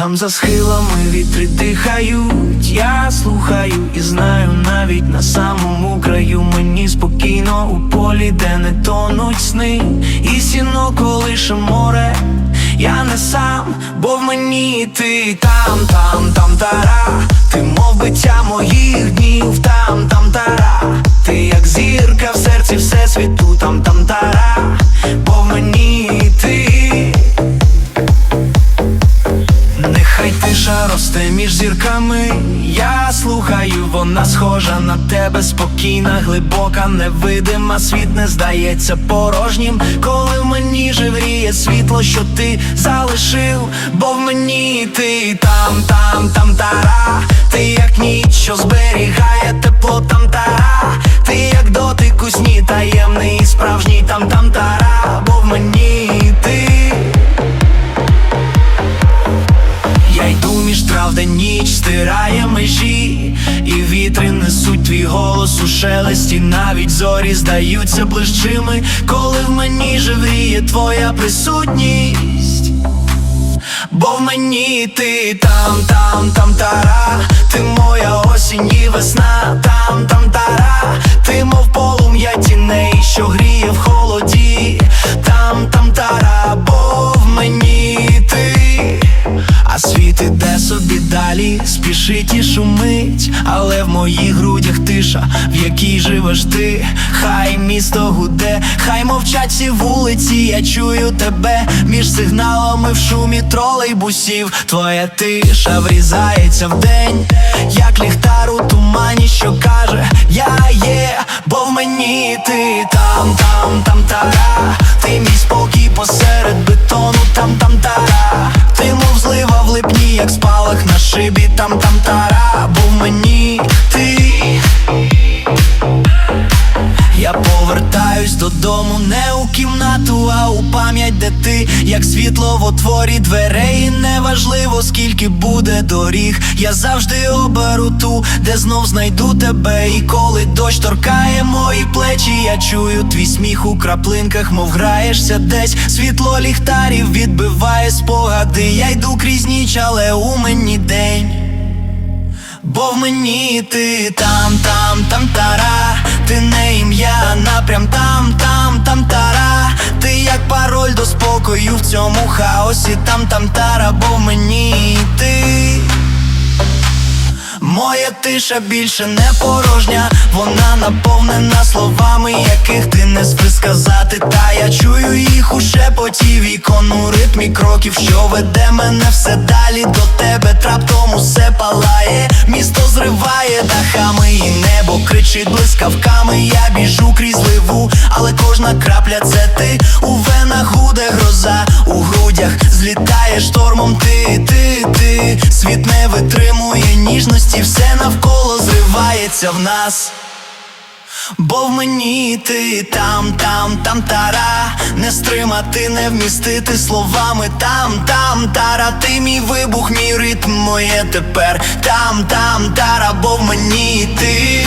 Там за схилами вітри дихають, я слухаю і знаю навіть на самому краю мені спокійно у полі, де не тонуть сни, і сіно колише море. Я не сам, бо в мені ти там, там, там тара, ти мов биття моїх днів, там, там тара, ти як зірка в серці всесвіту, там, там тара, Тиша росте між зірками, я слухаю, вона схожа на тебе, спокійна, глибока, невидима, світ не здається порожнім, коли в мені живріє світло, що ти залишив, бо в мені ти там, там, там тара, ти як ніч, що зберігає тепло, там тара, між трав, де ніч стирає межі, і вітри несуть твій голос у шелесті, навіть зорі здаються ближчими, коли в мені живріє твоя присутність. Бо в мені ти там, там, там тара, ти моя осінь і весна, там, там тара, ти мов полум'я тіней, що гріє світ іде собі далі, спішить і шумить, але в моїх грудях тиша, в якій живеш ти, хай місто гуде, хай мовчать всі вулиці, я чую тебе. Між сигналами в шумі тролейбусів. Твоя тиша врізається в день, як ліхтар у тумані, що каже, я є, бо в мені ти там, там, там тара, ти мій спокій посеред бетону, там, там тара, ти мов злива в липні, як спалах на шибі, там, там тара, бо мені ти. Я повертаюсь додому, не у кімнату, а у пам'ять, де ти, як світло в отворі дверей, неважливо, скільки буде доріг. Я завжди оберу ту, де знов знайду тебе. І коли дощ торкає мої плечі, я чую твій сміх у краплинках, мов граєшся десь. Світло ліхтарів відбиває спогади. Я йду крізь ніч, але у мені день. Бо в мені ти там, там, там тара, ти не ім'я, напрям цьому хаосі, там, там тара, бо мені ти. Моя тиша більше не порожня, вона наповнена словами, яких ти не спи сказати. Та я чую їх у шепоті вікон у ритмі кроків, що веде мене все далі до тебе. Траптом усе палає, місто зриває дахами, і небо кричить блискавками. Я біжу крізь ливу, але кожна крапля це ти у венах гуде гроза, злітає штормом. Ти, ти, ти, світ не витримує ніжності, все навколо зривається в нас. Бо в мені ти там, там, там тара, не стримати, не вмістити словами. Там, там тара, ти мій вибух, мій ритм, моє тепер. Там, там тара, бо в мені ти.